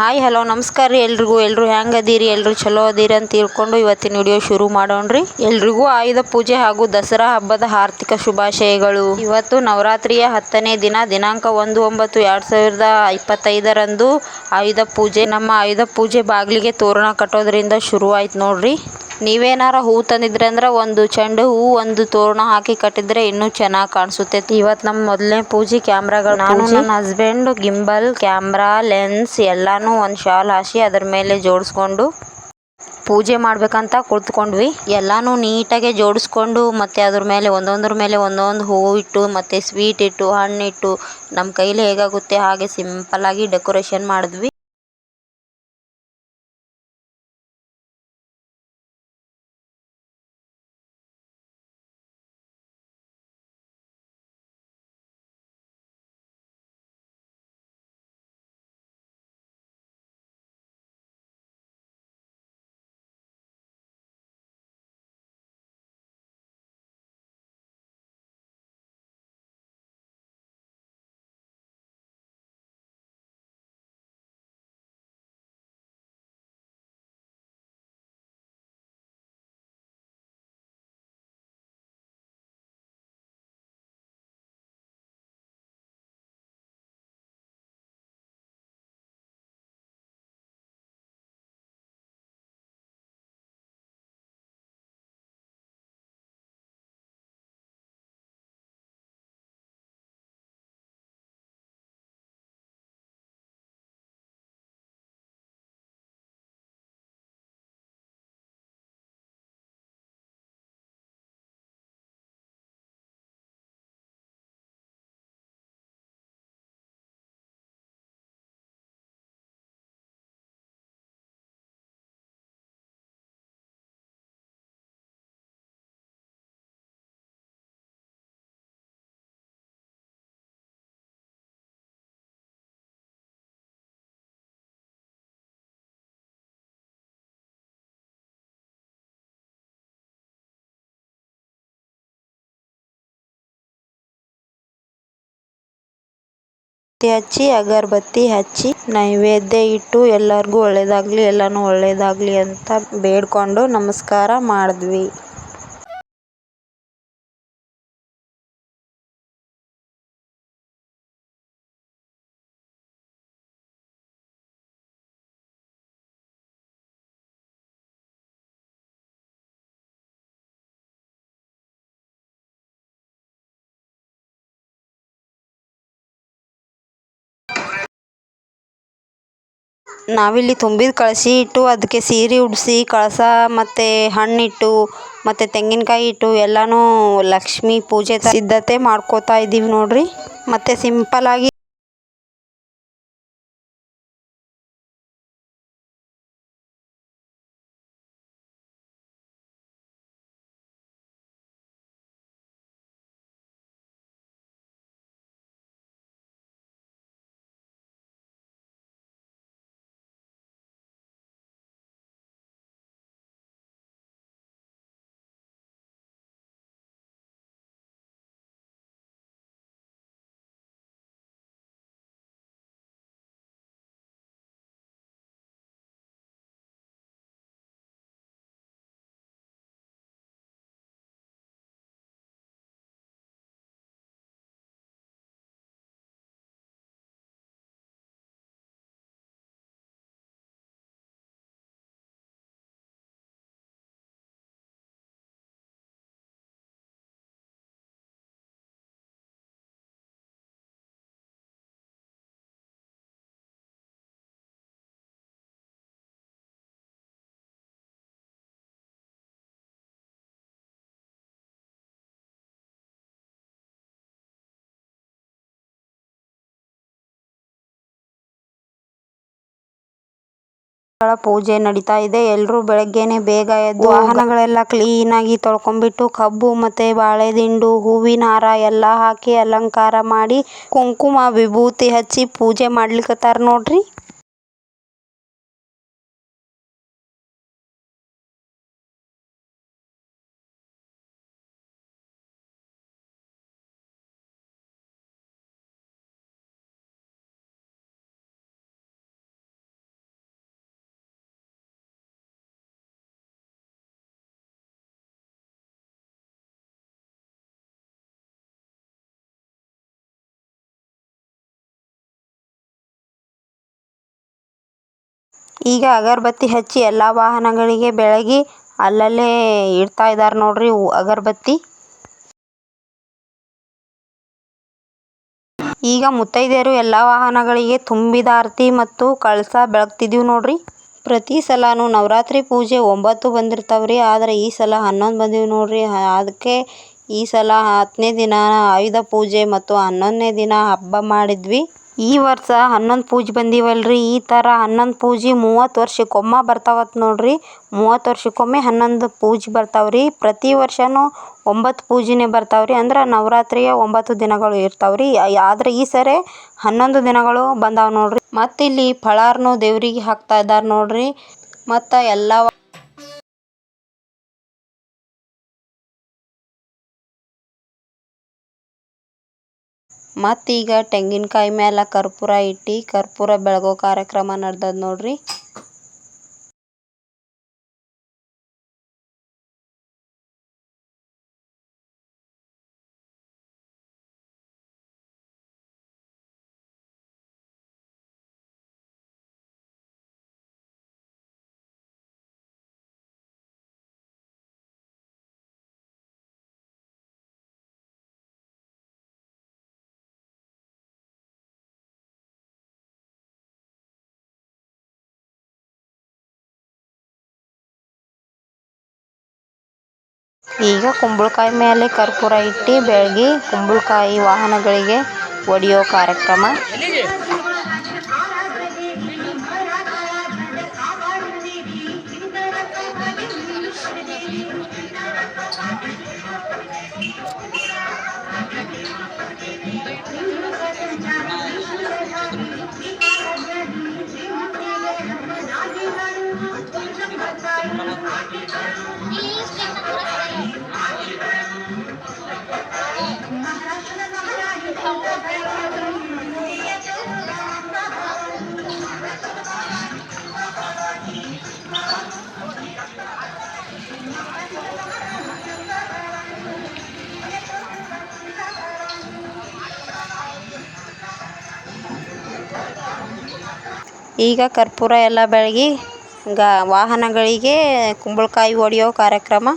Hi, hello, ನಮಸ್ಕಾರ ರೀ ಎಲ್ರಿಗೂ. ಎಲ್ಲರೂ ಹೆಂಗೆ ಅದೀರಿ? ಎಲ್ಲರೂ ಚಲೋ ಅದೀರಿ ಅಂತ ತಿಳ್ಕೊಂಡು ಇವತ್ತಿನ ವಿಡಿಯೋ ಶುರು ಮಾಡೋಣ್ರಿ ಎಲ್ರಿಗೂ ಆಯುಧ ಪೂಜೆ ಹಾಗೂ ದಸರಾ ಹಬ್ಬದ ಆರ್ಥಿಕ ಶುಭಾಶಯಗಳು. ಇವತ್ತು ನವರಾತ್ರಿಯ ಹತ್ತನೇ ದಿನ, ದಿನಾಂಕ ಒಂದು ಒಂಬತ್ತು ಎರಡು ಸಾವಿರದ ಇಪ್ಪತ್ತೈದರಂದು ಆಯುಧ ಪೂಜೆ. ನಮ್ಮ ಆಯುಧ ಪೂಜೆ ಬಾಗಿಲಿಗೆ ತೋರಣ ಕಟ್ಟೋದ್ರಿಂದ ಶುರುವಾಯ್ತು ನೋಡ್ರಿ. ನೀವೇನಾರ ಹೂ ತಂದಿದ್ರಿ ಅಂದ್ರೆ ಒಂದು ಚೆಂಡು ಹೂ ಒಂದು ತೋರಣ ಹಾಕಿ ಕಟ್ಟಿದ್ರೆ ಇನ್ನೂ ಚೆನ್ನಾಗಿ ಕಾಣಿಸುತ್ತೆ. ಇವತ್ತು ನಮ್ಮ ಮೊದಲನೇ ಪೂಜೆ ಕ್ಯಾಮ್ರಾಗಳು. ನಾನು ನನ್ನ ಹಸ್ಬೆಂಡ್ ಗಿಂಬಲ್ ಕ್ಯಾಮ್ರಾ ಲೆನ್ಸ್ ಎಲ್ಲಾನು ಒಂದು ಶಾಲ್ ಹಾಸಿ ಅದ್ರ ಮೇಲೆ ಜೋಡಿಸ್ಕೊಂಡು ಪೂಜೆ ಮಾಡ್ಬೇಕಂತ ಕುಳಿತುಕೊಂಡ್ವಿ. ಎಲ್ಲಾನು ನೀಟಾಗಿ ಜೋಡಿಸ್ಕೊಂಡು ಮತ್ತೆ ಅದ್ರ ಮೇಲೆ ಒಂದೊಂದ್ರ ಮೇಲೆ ಒಂದೊಂದು ಹೂವು ಇಟ್ಟು ಮತ್ತೆ ಸ್ವೀಟ್ ಇಟ್ಟು ಹಣ್ಣಿಟ್ಟು ನಮ್ಮ ಕೈಲಿ ಹೇಗಾಗುತ್ತೆ ಹಾಗೆ ಸಿಂಪಲ್ ಆಗಿ ಡೆಕೋರೇಷನ್ ಮಾಡಿದ್ವಿ. ಬತ್ತಿ ಹಚ್ಚಿ ಅಗರಬತ್ತಿ ಹಚ್ಚಿ ನೈವೇದ್ಯ ಇಟ್ಟು ಎಲ್ಲರಿಗೂ ಒಳ್ಳೇದಾಗಲಿ ಎಲ್ಲಾನು ಒಳ್ಳೇದಾಗಲಿ ಅಂತ ಬೇಡ್ಕೊಂಡು ನಮಸ್ಕಾರ ಮಾಡಿದ್ವಿ. ನಾವಿಲ್ಲಿ ತುಂಬಿದ ಕಳಸಿ ಇಟ್ಟು ಅದಕ್ಕೆ ಸೀರೆ ಉಡಿಸಿ, ಕಳಸ ಮತ್ತು ಹಣ್ಣಿಟ್ಟು ಮತ್ತು ತೆಂಗಿನಕಾಯಿ ಇಟ್ಟು ಎಲ್ಲನೂ ಲಕ್ಷ್ಮಿ ಪೂಜೆ ಸಿದ್ಧತೆ ಮಾಡ್ಕೋತಾ ಇದ್ದೀವಿ ನೋಡ್ರಿ. ಮತ್ತು ಸಿಂಪಲ್ಗಳ ಪೂಜೆ ನಡೀತಾ ಇದೆ. ಎಲ್ಲರೂ ಬೆಳಗ್ಗೆನೆ ಬೇಗ ಎದ್ದು ವಾಹನಗಳೆಲ್ಲ ಕ್ಲೀನ್ ಕ್ಲೀನಾಗಿ ತೊಳ್ಕೊಂಡ್ಬಿಟ್ಟು ಕಬ್ಬು ಮತ್ತೆ ಬಾಳೆದಿಂಡು ಹೂವಿನ ಹಾರ ಎಲ್ಲ ಹಾಕಿ ಅಲಂಕಾರ ಮಾಡಿ ಕುಂಕುಮ ವಿಭೂತಿ ಹಚ್ಚಿ ಪೂಜೆ ಮಾಡ್ಲಿಕತ್ತಾರ ನೋಡ್ರಿ. ಈಗ ಅಗರಬತ್ತಿ ಹಚ್ಚಿ ಎಲ್ಲ ವಾಹನಗಳಿಗೆ ಬೆಳಗಿ ಅಲ್ಲಲ್ಲೇ ಇಡ್ತಾ ಇದ್ದಾರೆ ನೋಡ್ರಿ ಅಗರಬತ್ತಿ. ಈಗ ಮುತ್ತೈದೆಯರು ಎಲ್ಲ ವಾಹನಗಳಿಗೆ ತುಂಬಿದ ಆರತಿ ಮತ್ತು ಕಳಸ ಬೆಳಗ್ತಿದೀವಿ ನೋಡ್ರಿ. ಪ್ರತಿ ಸಲಾನು ನವರಾತ್ರಿ ಪೂಜೆ ಒಂಬತ್ತು ಬಂದಿರ್ತಾವ್ರಿ ಆದ್ರೆ ಈ ಸಲ ಹನ್ನೊಂದು ಬಂದಿವಿ ನೋಡ್ರಿ. ಅದಕ್ಕೆ ಈ ಸಲ ಹತ್ತನೇ ದಿನ ಆಯುಧ ಪೂಜೆ ಮತ್ತು ಹನ್ನೊಂದನೇ ದಿನ ಹಬ್ಬ ಮಾಡಿದ್ವಿ. ಈ ವರ್ಷ ಹನ್ನೊಂದು ಪೂಜೆ ಬಂದಿವಲ್ರಿ. ಈ ಥರ ಹನ್ನೊಂದು ಪೂಜೆ ಮೂವತ್ತು ವರ್ಷಕ್ಕೊಮ್ಮೆ ಬರ್ತಾವತ್ ನೋಡ್ರಿ. ಮೂವತ್ತು ವರ್ಷಕ್ಕೊಮ್ಮೆ ಹನ್ನೊಂದು ಪೂಜೆ ಬರ್ತಾವ್ರಿ. ಪ್ರತಿ ವರ್ಷವೂ ಒಂಬತ್ತು ಪೂಜೆನೇ ರೀ ಅಂದ್ರೆ ನವರಾತ್ರಿಯ ಒಂಬತ್ತು ದಿನಗಳು ಇರ್ತಾವ್ರಿ. ಆದ್ರೆ ಈ ಸರಿ ಹನ್ನೊಂದು ದಿನಗಳು ಬಂದಾವ ನೋಡ್ರಿ. ಮತ್ತು ಇಲ್ಲಿ ಫಳಾರ್ನು ದೇವರಿಗೆ ಹಾಕ್ತಾ ಇದ್ದಾರೆ ನೋಡ್ರಿ. ಮತ್ತು ಎಲ್ಲ ಮತ್ತೀಗ ತೆಂಗಿನಕಾಯಿ ಮ್ಯಾಲ ಕರ್ಪೂರ ಇಟ್ಟಿ ಕರ್ಪೂರ ಬೆಳಗೋ ಕಾರ್ಯಕ್ರಮ ನಡ್ದದ ನೋಡ್ರಿ. ಈಗ ಕುಂಬಳಕಾಯಿ ಮೇಲೆ ಕರ್ಪೂರ ಇಟ್ಟು ಬೆಳಗಿ ಕುಂಬಳಕಾಯಿ ವಾಹನಗಳಿಗೆ ಒಡೆಯೋ ಕಾರ್ಯಕ್ರಮ. ಈಗ ಕರ್ಪೂರ ಎಲ್ಲ ಬೆಳಗಿ ಗ ವಾಹನಗಳಿಗೆ ಕುಂಬಳಕಾಯಿ ಹೊಡೆಯೋ ಕಾರ್ಯಕ್ರಮ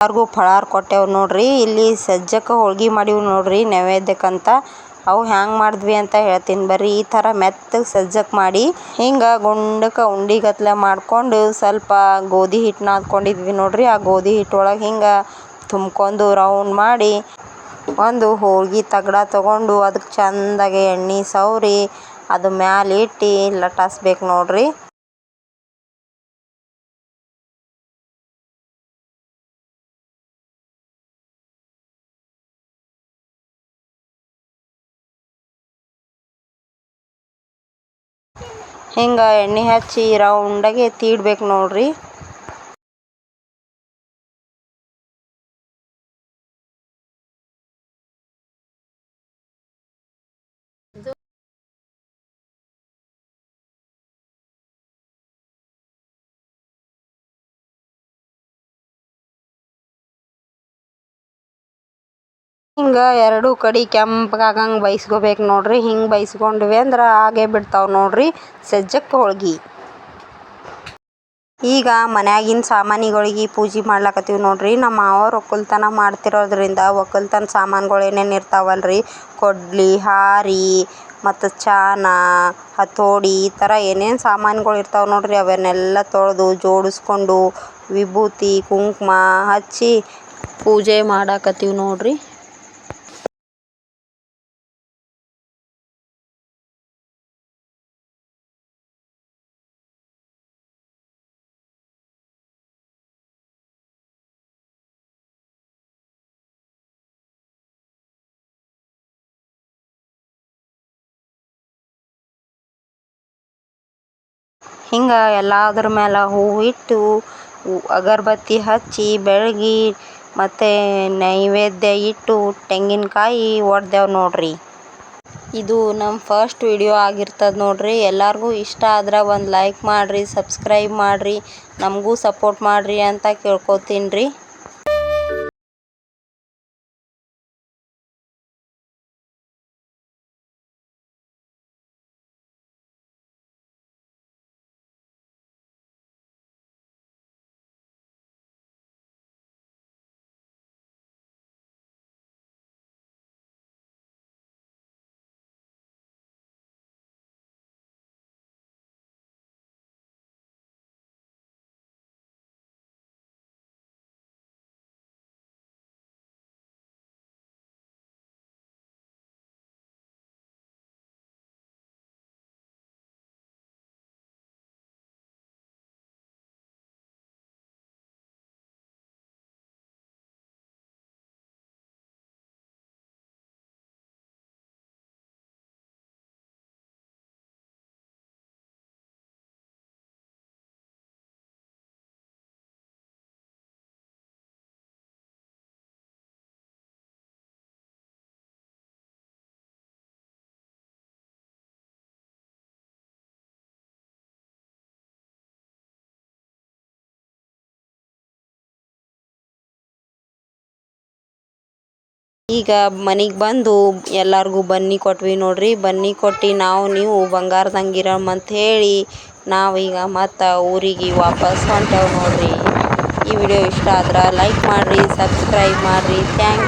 ಎಲ್ಲರಿಗೂ ಫಳಾರ್ ಕೊಟ್ಟೆವು ನೋಡ್ರಿ, ಇಲ್ಲಿ ಸಜ್ಜಕ ಹೋಳ್ಗೆ ಮಾಡೀವಿ ನೋಡ್ರಿ, ನೈವೇದ್ಯಕ್ಕಂತ. ಅವು ಹ್ಯಾಂಗೆ ಮಾಡಿದ್ವಿ ಅಂತ ಹೇಳ್ತೀನಿ ಬರ್ರಿ, ಈ ಥರ ಮೆತ್ತಗೆ ಸಜ್ಜಕ್ಕೆ ಮಾಡಿ, ಹಿಂಗೆ ಗುಂಡಕ್ಕೆ ಉಂಡೆಗತ್ಲೆ ಮಾಡಿಕೊಂಡು ಸ್ವಲ್ಪ ಗೋಧಿ ಹಿಟ್ಟು ನಾದ್ಕೊಂಡಿದ್ವಿ ನೋಡ್ರಿ, ಆ ಗೋಧಿ ಹಿಟ್ಟೊಳಗೆ ಹಿಂಗೆ ತುಂಬ್ಕೊಂಡು ರೌಂಡ್ ಮಾಡಿ ಒಂದು ಹೋಳ್ಗೆ ತಗಡ ತಗೊಂಡು ಅದಕ್ಕೆ ಚೆಂದಾಗಿ ಎಣ್ಣೆ ಸವರಿ, ಅದು ಮ್ಯಾಲೆ ಇಟ್ಟಿ ಲಟ್ಟಿಸ್ಬೇಕು ನೋಡ್ರಿ. ಹಿಂಗೆ ಎಣ್ಣೆ ಹಚ್ಚಿ ರೌಂಡಾಗಿ ತೀಡ್ಬೇಕು ನೋಡ್ರಿ. ಹಿಂಗೆ ಎರಡು ಕಡೆ ಕೆಂಪಗಾಗಂಗೆ ಬೈಸ್ಕೋಬೇಕು ನೋಡ್ರಿ. ಹಿಂಗೆ ಬೈಸ್ಕೊಂಡ್ವಿ ಅಂದ್ರೆ ಆಗೇ ಬಿಡ್ತಾವೆ ನೋಡ್ರಿ ಸಜ್ಜಕ್ಕೆ ಹೋಳ್ಗೆ. ಈಗ ಮನ್ಯಾಗಿನ ಸಾಮಾನಿಗಳಿಗೆ ಪೂಜೆ ಮಾಡ್ಲಕತ್ತೀವಿ ನೋಡ್ರಿ. ನಮ್ಮ ಮಾವರು ಒಕ್ಕಲ್ತನ ಮಾಡ್ತಿರೋದ್ರಿಂದ ಒಕ್ಕಲ್ತನ ಸಾಮಾನುಗಳು ಏನೇನು ಇರ್ತಾವಲ್ರಿ? ಕೊಡ್ಲಿ, ಹಾರಿ, ಮತ್ತು ಚಾನ, ಹತೋಡಿ ಈ ಥರ ಏನೇನು ಸಾಮಾನುಗಳು ಇರ್ತಾವೆ ನೋಡ್ರಿ. ಅವನ್ನೆಲ್ಲ ತೊಳೆದು ಜೋಡಿಸ್ಕೊಂಡು ವಿಭೂತಿ, ಕುಂಕುಮ ಹಚ್ಚಿ ಪೂಜೆ ಮಾಡಾಕತ್ತೀವಿ ನೋಡ್ರಿ. ಹಿಂಗೆ ಎಲ್ಲಾದ್ರ ಮೇಲೆ ಹೂವು ಇಟ್ಟು ಅಗರಬತ್ತಿ ಹಚ್ಚಿ, ಬೆಳಗಿ ಮತ್ತು ನೈವೇದ್ಯ ಇಟ್ಟು ತೆಂಗಿನಕಾಯಿ ಒಡ್ದೇವು ನೋಡ್ರಿ. ಇದು ನಮ್ಮ ಫಸ್ಟ್ ವಿಡಿಯೋ ಆಗಿರ್ತದೆ ನೋಡ್ರಿ. ಎಲ್ಲರಿಗೂ ಇಷ್ಟ ಆದ್ರೆ ಒಂದು ಲೈಕ್ ಮಾಡಿರಿ ಸಬ್ಸ್ಕ್ರೈಬ್ ಮಾಡಿರಿ. ನಮಗೂ ಸಪೋರ್ಟ್ ಮಾಡಿರಿ ಅಂತ ಕೇಳ್ಕೊತೀನಿ ರೀ ಈಗ ಮನೆಗೆ ಬಂದು ಎಲ್ಲರಿಗೂ ಬನ್ನಿ ಕೊಟ್ವಿ ನೋಡ್ರಿ. ಬನ್ನಿ ಕೊಟ್ಟು ನಾವು ನೀವು ಅಂತ ಹೇಳಿ ನಾವೀಗ ಮತ್ತು ಊರಿಗೆ ವಾಪಸ್ ಹೊಂಟೇವೆ ನೋಡ್ರಿ. ಈ ವಿಡಿಯೋ ಇಷ್ಟ ಆದ್ರೆ ಲೈಕ್ ಮಾಡಿರಿ ಸಬ್ಸ್ಕ್ರೈಬ್ ಮಾಡಿರಿ. ಥ್ಯಾಂಕ್